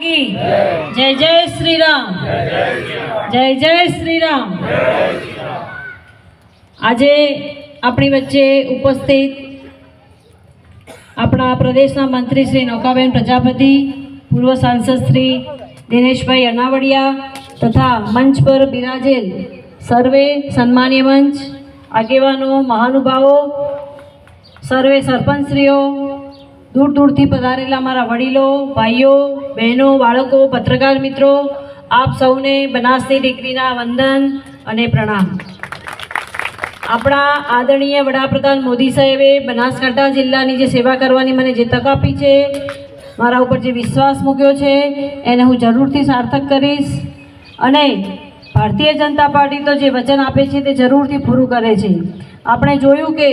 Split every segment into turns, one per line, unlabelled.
જય જય શ્રી રામ જય જય શ્રી રામ આજે આપણી વચ્ચે ઉપસ્થિત આપણા પ્રદેશના મંત્રી શ્રી નૌકાબેન પ્રજાપતિ, પૂર્વ સાંસદ શ્રી દિનેશભાઈ અનાવડિયા તથા મંચ પર બિરાજેલ સર્વે સન્માનીય મંચ, આગેવાનો, મહાનુભાવો, સર્વે સરપંચશ્રીઓ દૂર દૂરથી પધારેલા મારા વડીલો, ભાઈઓ, બહેનો, બાળકો, પત્રકાર મિત્રો, આપ સૌને બનાસની દીકરીના વંદન અને પ્રણામ. આપણા આદરણીય વડાપ્રધાન મોદી સાહેબે બનાસકાંઠા જિલ્લાની જે સેવા કરવાની મને જે તક આપી છે, મારા ઉપર જે વિશ્વાસ મૂક્યો છે, એને હું જરૂરથી સાર્થક કરીશ. અને ભારતીય જનતા પાર્ટી તો જે વચન આપે છે તે જરૂરથી પૂરું કરે છે. આપણે જોયું કે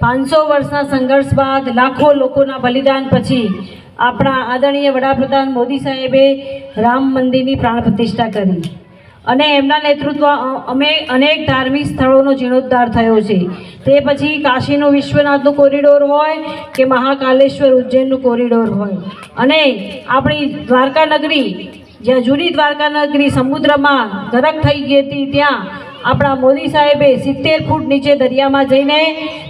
પાંચસો વર્ષના સંઘર્ષ બાદ લાખો લોકોના બલિદાન પછી આપણા આદરણીય વડાપ્રધાન મોદી સાહેબે રામ મંદિરની પ્રાણ પ્રતિષ્ઠા કરી. અને એમના નેતૃત્વ અમે અનેક ધાર્મિક સ્થળોનો જીર્ણોદ્ધાર થયો છે. તે પછી કાશીનો વિશ્વનાથનું કોરિડોર હોય કે મહાકાલેશ્વર ઉજ્જૈનનું કોરિડોર હોય. અને આપણી દ્વારકા નગરી જ્યાં જૂની દ્વારકા નગરી સમુદ્રમાં ગરક થઈ ગઈ હતી, ત્યાં આપણા મોદી સાહેબે સિત્તેર ફૂટ નીચે દરિયામાં જઈને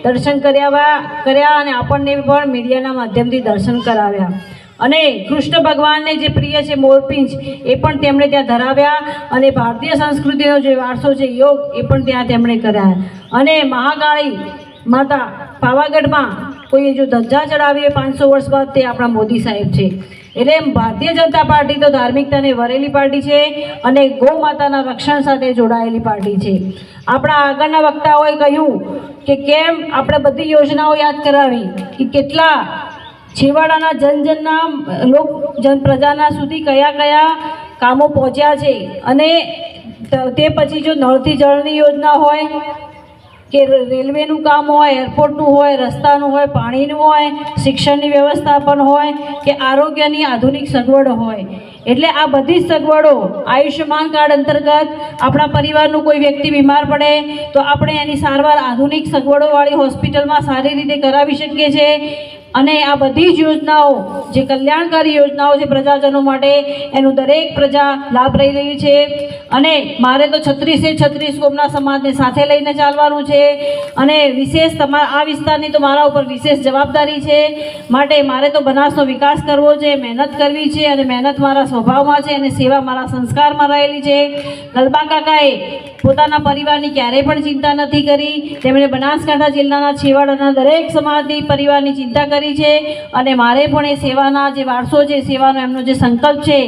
દર્શન કર્યા કર્યા અને આપણને પણ મીડિયાના માધ્યમથી દર્શન કરાવ્યા. અને કૃષ્ણ ભગવાનને જે પ્રિય છે, મોરપિંચ, એ પણ તેમણે ત્યાં ધરાવ્યા અને ભારતીય સંસ્કૃતિનો જે વારસો છે, યોગ, એ પણ ત્યાં તેમણે કર્યા. અને મહાકાળી માતા પાવાગઢમાં કોઈએ જો ધજા ચડાવીએ પાંચસો વર્ષ બાદ તે આપણા મોદી સાહેબ છે. એટલે ભારતીય જનતા પાર્ટી તો ધાર્મિકતાને વરેલી પાર્ટી છે અને ગૌ માતાના રક્ષણ સાથે જોડાયેલી પાર્ટી છે. આપણા આગળના વક્તાઓએ કહ્યું કે કેમ આપણે બધી યોજનાઓ યાદ કરાવી કે કેટલા છેવાડાના જનજનના લોક જન પ્રજાના સુધી કયા કયા કામો પહોંચ્યા છે અને તે પછી જો નળથી જળની યોજના હોય કે રેલવેનું કામ હોય, એરપોર્ટનું હોય, રસ્તાનું હોય, પાણીનું હોય, શિક્ષણની વ્યવસ્થા પણ હોય, કે આરોગ્યની આધુનિક સગવડો હોય. એટલે આ બધી સગવડો આયુષ્યમાન કાર્ડ અંતર્ગત આપણા પરિવારનું કોઈ વ્યક્તિ બીમાર પડે, તો આપણે એની સારવાર આધુનિક સગવડોવાળી હોસ્પિટલમાં સારી રીતે કરાવી શકીએ છીએ. અને આ બધી જ યોજનાઓ, જે કલ્યાણકારી યોજનાઓ છે પ્રજાજનો માટે, એનું દરેક પ્રજા લાભ લઈ રહી છે. અને મારે તો છત્રીસે છત્રીસ કોમના સમાજને સાથે લઈને ચાલવાનું છે. અને વિશેષ તમારા આ વિસ્તારની તો મારા ઉપર વિશેષ જવાબદારી છે. માટે મારે તો બનાસનો વિકાસ કરવો છે, મહેનત કરવી છે, અને મહેનત મારા સ્વભાવમાં છે, અને સેવા મારા સંસ્કારમાં રહેલી છે. ગલબા કાકાએ પોતાના પરિવારની ક્યારેય પણ ચિંતા નથી કરી. તેમણે બનાસકાંઠા જિલ્લાના છેવાડાના દરેક સમાજની પરિવારની ચિંતા કરી. છે અને મારે પણ એ સેવાના જે વારસો છે, સેવાનો એમનો જે સંકલ્પ છે,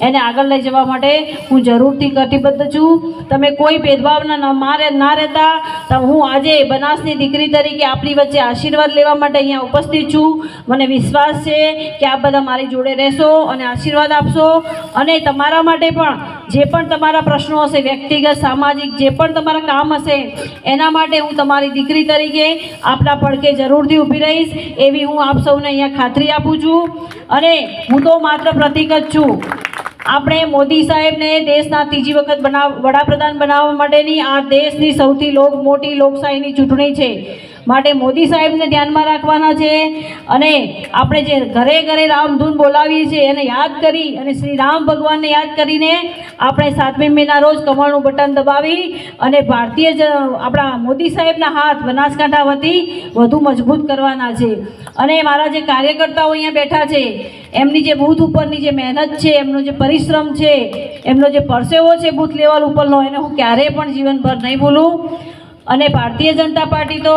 એને આગળ લઈ જવા માટે હું જરૂરથી કટિબદ્ધ છું. તમે કોઈ ભેદભાવના મારે, ના રહેતા, તો હું આજે બનાસની દીકરી તરીકે આપણી વચ્ચે આશીર્વાદ લેવા માટે અહીંયા ઉપસ્થિત છું. મને વિશ્વાસ છે કે આપ બધા મારી જોડે રહેશો અને આશીર્વાદ આપશો અને તમારા માટે પણ જે પણ તમારા પ્રશ્નો હશે, વ્યક્તિગત, સામાજિક, જે પણ તમારા કામ હશે, એના માટે હું તમારી દીકરી તરીકે આપના પડકે જરૂરથી ઊભી રહીશ. એવી હું આપ સૌને અહીંયા ખાતરી આપું છું. અને હું તો માત્ર પ્રતિક જ છું. આપણે મોદી સાહેબને દેશના ત્રીજી વખત બનાવ, વડાપ્રધાન બનાવવા માટેની આ દેશની સૌથી લોક, મોટી લોકશાહીની ચૂંટણી છે. માટે મોદી સાહેબને ધ્યાનમાં રાખવાના છે. અને આપણે જે ઘરે ઘરે રામધૂન બોલાવીએ છીએ, એને યાદ કરી અને શ્રી રામ ભગવાનને યાદ કરીને આપણે સાતમી મેના રોજ કમળનું બટન દબાવી અને ભારતીય જ આપણા મોદી સાહેબના હાથ બનાસકાંઠા વતી વધુ મજબૂત કરવાના છે. અને મારા જે કાર્યકર્તાઓ અહીંયા બેઠા છે, એમની જે બૂથ ઉપરની જે મહેનત છે, એમનો જે પરિશ્રમ છે, એમનો જે પરસેવો છે બૂથ લેવલ ઉપરનો, એને હું ક્યારેય પણ જીવનભર નહીં ભૂલું. અને ભારતીય જનતા પાર્ટી તો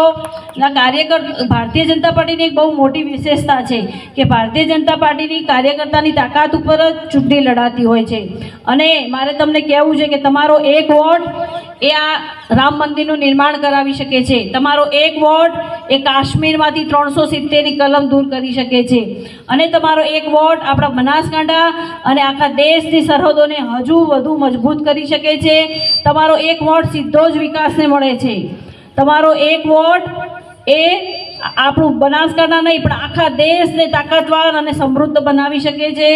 કાર્યકર, ભારતીય જનતા પાર્ટીની એક બહુ મોટી વિશેષતા છે કે ભારતીય જનતા પાર્ટીની કાર્યકર્તાની તાકાત ઉપર જ ચૂંટણી લડાતી હોય છે. અને મારે તમને કહેવું છે કે તમારો એક વોટ એ આ રામ મંદિરનું નિર્માણ કરાવી શકે છે. તમારો એક વોટ એ કાશ્મીરમાંથી ત્રણસો સિત્તેરની કલમ દૂર કરી શકે છે. અને તમારો એક વોટ આપણા બનાસકાંઠા અને આખા દેશની સરહદોને હજુ વધુ મજબૂત કરી શકે છે. તમારો એક વોટ સીધો જ વિકાસને મળે છે. તમારો એક વોટ એ આપણું બનાસકાંઠા નહીં, પણ આખા દેશને તાકાતવાર અને સમૃદ્ધ બનાવી શકે છે.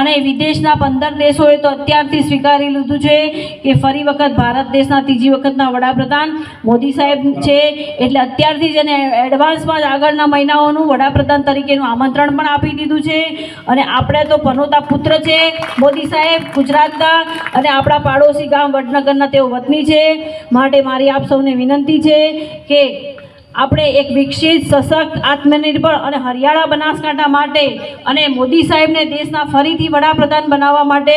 અને વિદેશના પંદર દેશોએ તો અત્યારથી સ્વીકારી લીધું છે કે ફરી વખત ભારત દેશના ત્રીજી વખતના વડાપ્રધાન મોદી સાહેબ છે. એટલે અત્યારથી જ એને એડવાન્સમાં જ આગળના મહિનાઓનું વડાપ્રધાન તરીકેનું આમંત્રણ પણ આપી દીધું છે. અને આપણે તો પનોતા પુત્ર છે મોદી સાહેબ, ગુજરાતના અને આપણા પાડોશી ગામ વડનગરના તેઓ વતની છે. માટે મારી આપ સૌને વિનંતી છે કે આપણે એક વિકસિત, સશક્ત, આત્મનિર્ભર અને હરિયાળા બનાસકાંઠા માટે અને મોદી સાહેબને દેશના ફરીથી વડાપ્રધાન બનાવવા માટે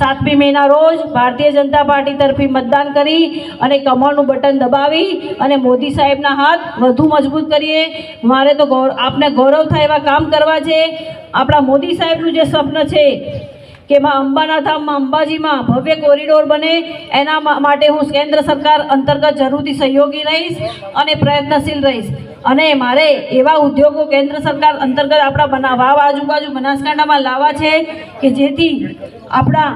સાતમી મેના રોજ ભારતીય જનતા પાર્ટી તરફી મતદાન કરી અને કમળનું બટન દબાવી અને મોદી સાહેબના હાથ વધુ મજબૂત કરીએ. મારે તો ગૌર આપને ગૌરવ થાય એવા કામ કરવા છે. આપણા મોદી સાહેબનું જે સ્વપ્ન છે કે માં અંબાના ધામમાં અંબાજીમાં ભવ્ય કોરિડોર બને. એના માટે હું કેન્દ્ર સરકાર અંતર્ગત જરૂરથી સહયોગી રહીશ અને પ્રયત્નશીલ રહીશ. અને મારે એવા ઉદ્યોગો કેન્દ્ર સરકાર અંતર્ગત આપણા બના, વાવ આજુબાજુ બનાસકાંઠામાં લાવવા છે કે જેથી આપણા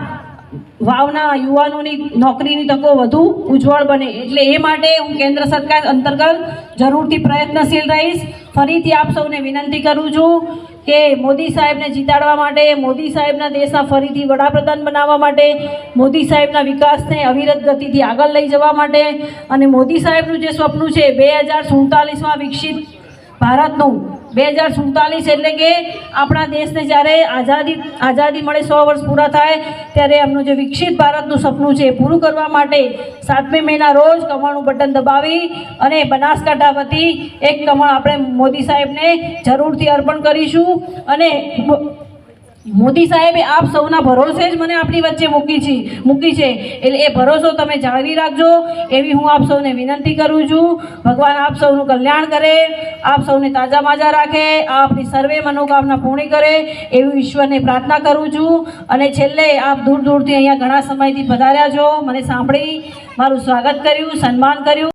વાવના યુવાનોની નોકરીની તકો વધુ ઉજ્જવળ બને. એટલે એ માટે હું કેન્દ્ર સરકાર અંતર્ગત જરૂરથી પ્રયત્નશીલ રહીશ. ફરીથી આપ સૌને વિનંતી કરું છું કે મોદી સાહેબને જીતાડવા માટે, મોદી સાહેબના દેશના ફરીથી વડાપ્રધાન બનાવવા માટે, મોદી સાહેબના વિકાસને અવિરત ગતિથી આગળ લઈ જવા માટે અને મોદી સાહેબનું જે સ્વપ્ન છે, બે હજાર સુડતાલીસમાં વિકસિત ભારતનું બે હજાર સુડતાલીસ એટલે કે આપણા દેશને જ્યારે આઝાદી આઝાદી મળે સો વર્ષ પૂરા થાય, ત્યારે એમનું જે વિકસિત ભારતનું સપનું છે એ પૂરું કરવા માટે સાતમી મેના રોજ કમળનું બટન દબાવી અને બનાસકાંઠા વતી એક કમળ આપણે મોદી સાહેબને જરૂરથી અર્પણ કરીશું અને મોદી સાહેબે આપ સૌના ભરોસે જ મને આપણી વચ્ચે મૂકી છે મૂકી છે. એટલે એ ભરોસો તમે જાળવી રાખજો. એવી હું આપ સૌને વિનંતી કરું છું. ભગવાન આપ સૌનું કલ્યાણ કરે, આપ સૌને તાજા માજા રાખે આપની સર્વે મનોકામના પૂર્ણ કરે, એવી ઈશ્વરને પ્રાર્થના કરું છું. અને છેલ્લે આપ દૂર દૂરથી અહીંયા ઘણા સમયથી પધાર્યા છો. મને સાંભળી મારું સ્વાગત કર્યું, સન્માન કર્યું.